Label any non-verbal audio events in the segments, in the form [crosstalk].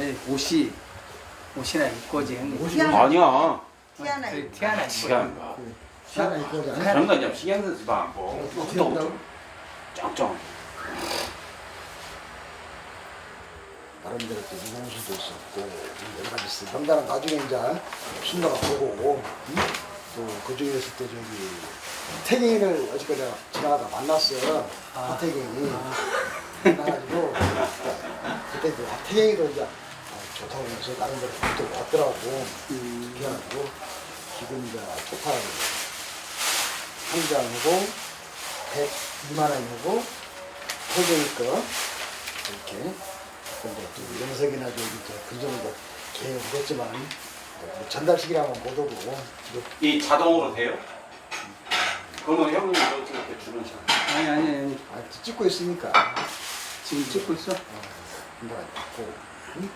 네, 옷이 옷이나 입고 지 형님. 옷이 아니야. 티 하나 그 입고. 티 하나 입고. 시간. 하나 입고 자. 그런 거 이제 신경 쓰지 마. 뭐. 또 한다고? 짱짱. 나름대로 또 유공수도 있었고 여러 가지 있어. 명단은 나중에 이제 순서가 보고 응? 또그 중에서 또 저기 태경이를 어저께 내가 지나가다 만났어. 아. 하태경이 만나가지고 그때 이제 태경이도 이제 아, 좋다고 해서 나름대로 또 왔더라고. 음, 그래가지고 지금 이제 쪽팔 한 장이고 102만 원이고 태경이 거 이렇게 근데 또 영석이나 저기 저그 정도 했지만 뭐 전달식이라면 못 오고 뭐이 자동으로 돼요? 그러면 형님이 이렇게 주는 시간. 아니 아니 아니 아, 찍고 있으니까 지금 찍고 있어. 내가 있고 응?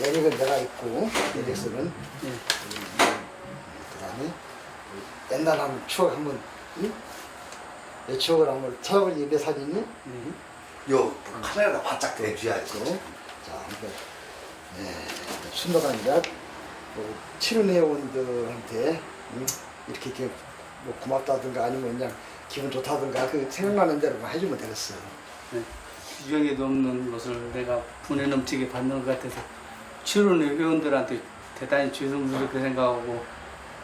내력은 내가 있고 내력서는 예. 그다음에 옛날 한번 추억 한번 응? 내 추억을 한번 태워버리 입에 사진이 네. 요 카메라가 바짝 대줘야지. 있고 자 한번 예, 순도관이가 뭐 치료내원들한테 응? 이렇게 이렇게 뭐 고맙다든가 아니면 그냥 기분 좋다든가 그 생각나는 대로 만 해주면 되겠어. 네. 규정에도 없는 것을 내가 분에 넘치게 받는 것 같아서 치료회 회원들한테 대단히 죄송스럽게 생각하고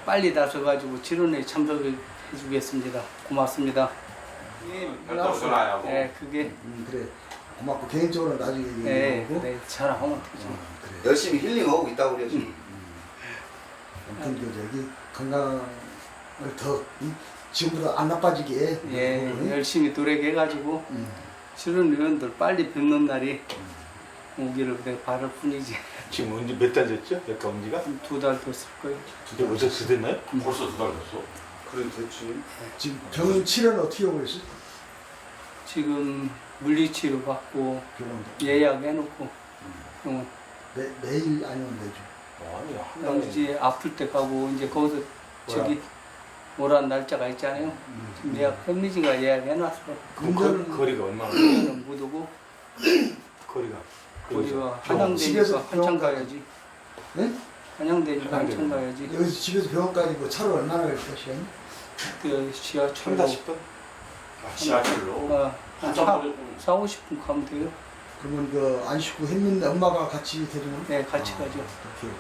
빨리 나서가지고 치료회에 참석해 주겠습니다. 고맙습니다. 별도로 전화하고. 네, 그게 음, 그래 고맙고 개인적으로 나중에 네, 얘기하고 네, 전화하면 되죠. 어, 그래. 열심히 힐링하고 있다고 그래요 지금. 아무튼 그 저기 건강을 더 응? 지금보다 안 나빠지게 예, 응? 열심히 노력해가지고 음. 치료회 회원들 빨리 뵙는 날이 오기를 내가 바랄 뿐이지. 지금 언제 몇 달 됐죠? 약간 언제가? 두 달 됐을 거예요. 이제 어제 그 됐나요? 벌써 두 달 됐어? 그래 됐지. 지금 병원 치료는 어떻게 하고 있어? 지금 물리치료 받고 병원 예약해놓고 병원 매, 매일 아니면 매주 아니 한 달에 이제 아플 때 가고 이제 거기서 저기 오란 날짜가 있잖아요. 지금 예약 현미진가 예약해놨어. 그럼 운전은 거, 거리가 얼마나? 그거는 못 오고 거리가 우리가 한양대니까 한참 병원까지. 가야지. 네? 한양대니까 한참 한양대니까. 가야지. 여기서 집에서 병원까지 뭐 차로 얼마나 걸릴까 시간이? 그 지하철로 3, 40분? 아, 지하철로? 어, 한 한참 사, 걸릴 4, 50분 가면 돼요. 그러면 그안 씻고 했는데 엄마가 같이 데리는? 네, 같이 가죠. 그렇게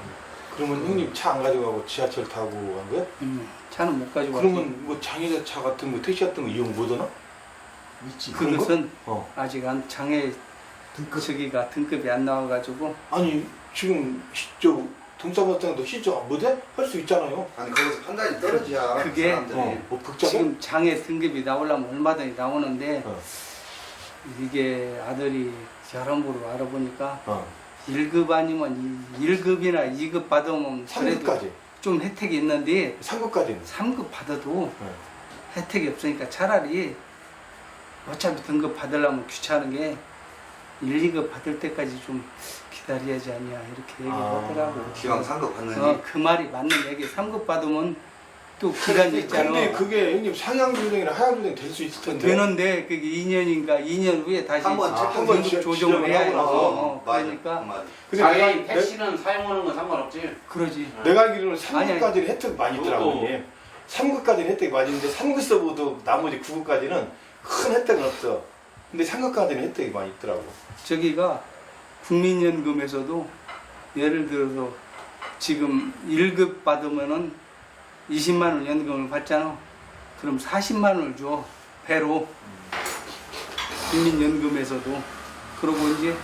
그러면 형님 차 안 가져가고 지하철 타고 간 거야? 음, 차는 못 가지고 가지. 그러면 뭐 장애자 차 같은 거 택시 같은 거 이용 못 하나? 있지. 그런 거? 그것은 어. 아직 안 장애 등급 저기가 등급이 안 나와가지고 아니 지금 시- 저 동사무장도 시청 못해? 할 수 있잖아요. 아니 거기서 판단이 떨어져야 그게- 사람들이. 어, 뭐 복잡해? 지금 장애 등급이 나오려면 얼마든지 나오는데 어. 이게 아들이 여러모로 알아보니까 어. 1급 아니면 1급이나 2급 받으면 그래도 3급까지. 좀 혜택이 있는데 3급까지는. 3급 받아도 어. 혜택이 없으니까 차라리 어차피 등급 받으려면 귀찮은 게 1, 2급 받을 때까지 좀 기다려야지 않냐 이렇게 얘기를 아, 하더라고 기왕 상급 받느니 어, 그 말이 맞는 얘기 3급 받으면 또 기간이 있잖아 근데 그게 형님 상향 조정이나 하향 조정 될 수 있을 텐데. 되는데 그게 2년인가 2년 후에 다시 한번 아, 한번 지- 조정을 지정을 해야 하고 해서 나서. 어, 맞아. 그러니까 그. 근데 내가, 택시는 사용하는 건 상관없지. 그러지 내가 알기로는 아니, 아니. 3급까지는 혜택 많이 있더라고. 그것도- 이게. 3급까지는 혜택 많이 있는데 3급서부터 나머지 9급까지는 큰 혜택은 없어. 근데 3급까지는 혜택이 많이 있더라고. 저기가 국민연금에서도 예를 들어서 지금 1급 받으면은 20만 원 연금을 받잖아. 그럼 40만 원을 줘. 배로. 국민연금에서도. 그러고 이제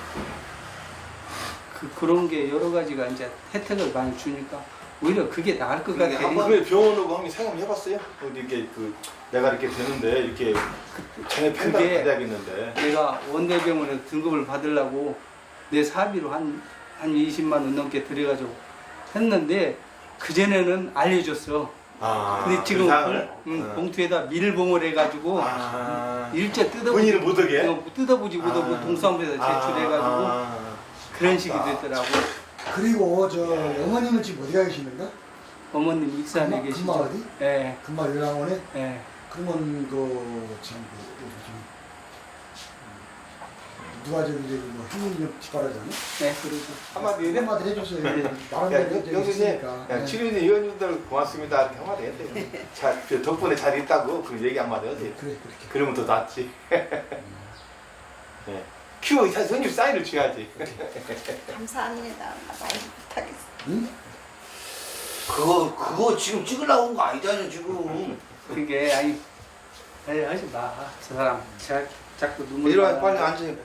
그, 그런 게 여러 가지가 이제 혜택을 많이 주니까 오히려 그게 나을 것 같아. 한 번- 근데 병원하고 형님 상담 해봤어요? 어디 이렇게 그 내가 이렇게 되는데 이렇게 장애 판단 그게- 받아야겠는데. 내가 원대병원에 등급을 받으려고 내 사비로 한, 한 20만 원 넘게 들여가지고 했는데 그전에는 알려줬어. 아. 근데 지금 그 상을? 봉, 응, 어. 봉투에다 밀봉을 해가지고 아. 일제 뜯어보지 본인을 못 오게? 어, 뜯어보지 못하고 아. 동사무소에다 제출해가지고 아. 그런 식이 되더라고. 그리고 저 어머님은 지금 어디 가 계시는가? 어머님 익산에 금마- 계시죠? 금마 어디? 예, 금마 요양원에? 예. 그러면 그 지금 그 우리 좀 저기 저기 뭐 한민역 뒷바라잖아. 네, 그리고 한마디 해야 돼? 한마디 해줬어요. 나름 야, 대로 영수님, 있으니까. 야, 네. 치료진 의원님들 고맙습니다. 이렇게 한마디 해야 돼. [laughs] 자, 저 덕분에 잘 있다고 그 얘기 한마디 하지. 그래 그렇게. 그러면 더 낫지. [laughs] 네. 큐, 선생님 사인을 취하지. 감사합니다. 많이 못하겠어. 응? 그거 그거 지금 찍으려고 온 거 아니잖아요 지금 그게 아니 아니 하지 마. 저 사람 자, 자꾸 눈물 이리 와 나. 빨리 앉으세요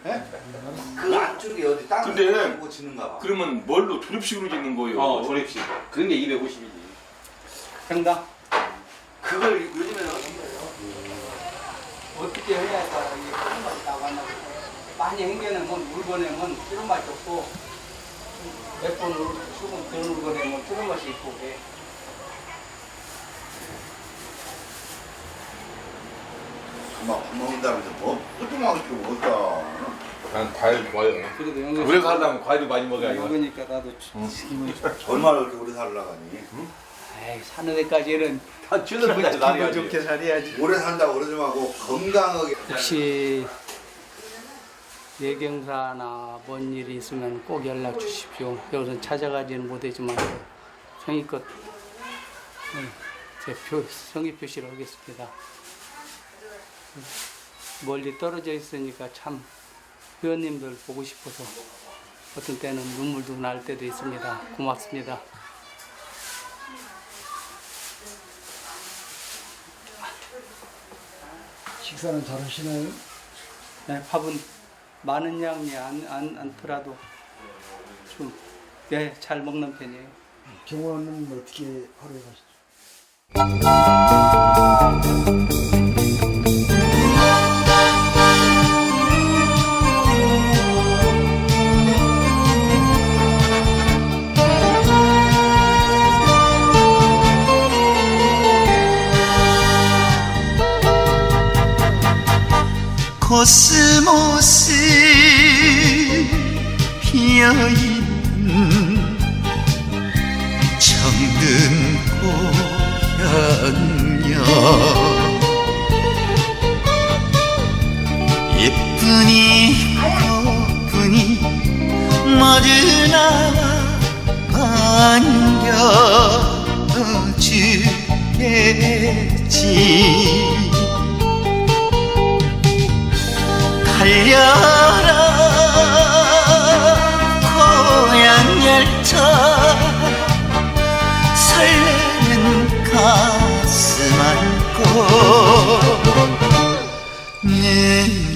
그 안쪽에 어디 땅을 근데 가지고 짓는가 봐 그러면 뭘로 조립식으로 짓는 거예요? 어, 조립식. 그런 게 250이지. 정당 그걸 요즘에는 어떤 거예요? 어떻게 해야 다 이게 그런 맛이 나가나 많이 행겨내면 물건에면 그런 맛이 없고 몇번 조금 덜 물건에면 그런 맛이 있고 그 래. 막밥 먹는다면서 뭐 뚜껑하고 싶고 먹었다 난 과일 좋아해요. 그래도 영수 오래 살려면 과일을 많이 먹어야 이거. 먹으니까 나도 기분이 좋아. [laughs] 얼마나 그렇게 오래 살라가니 에이 사는 데까지는 다 주는 분야에 기분. 좋게 살아야지. 오래 산다고 그러지 말고 건강하게 혹시 예경사나 뭔 일이 있으면 꼭 연락 주십시오. 여기서 찾아가지는 못하지만 성의껏 음, 제 표, 성의 표시를 하겠습니다. 음, 멀리 떨어져 있으니까 참 회원님들 보고 싶어서 어떤 때는 눈물도 날 때도 있습니다. 고맙습니다. 식사는 잘 하시나요? 네, 밥은 많은 양이 안, 안, 않더라도 좀, 네, 잘 먹는 편이에요. 경호는 어떻게 하루에 가시죠? 코스모스 피어있는 정든 고향여 예쁘니 모두 나와 반겨주겠지 달려라 고향 열차 설레는 가슴 안고 눈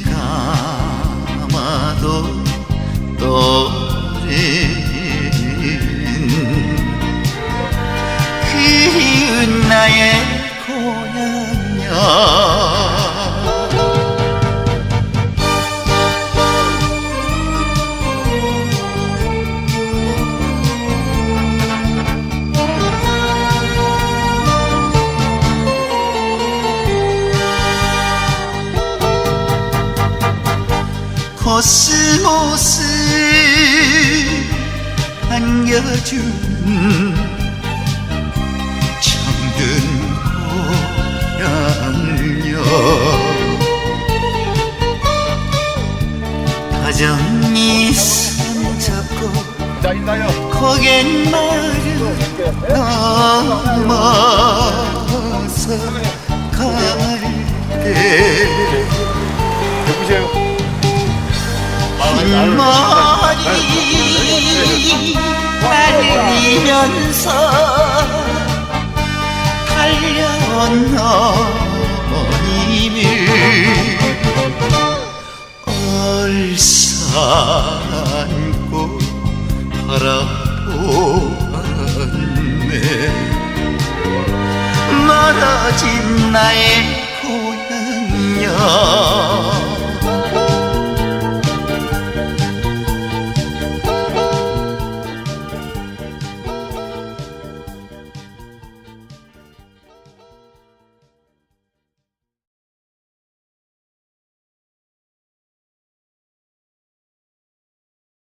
안겨준 정든 고향여 다정히 손 잡고 자, 있나요? 고갯마를 넘어서 갈때? 흰머리 날리면서 달려온 어머님을 얼싸안고 바라보았네. 멀어진 나의 고향여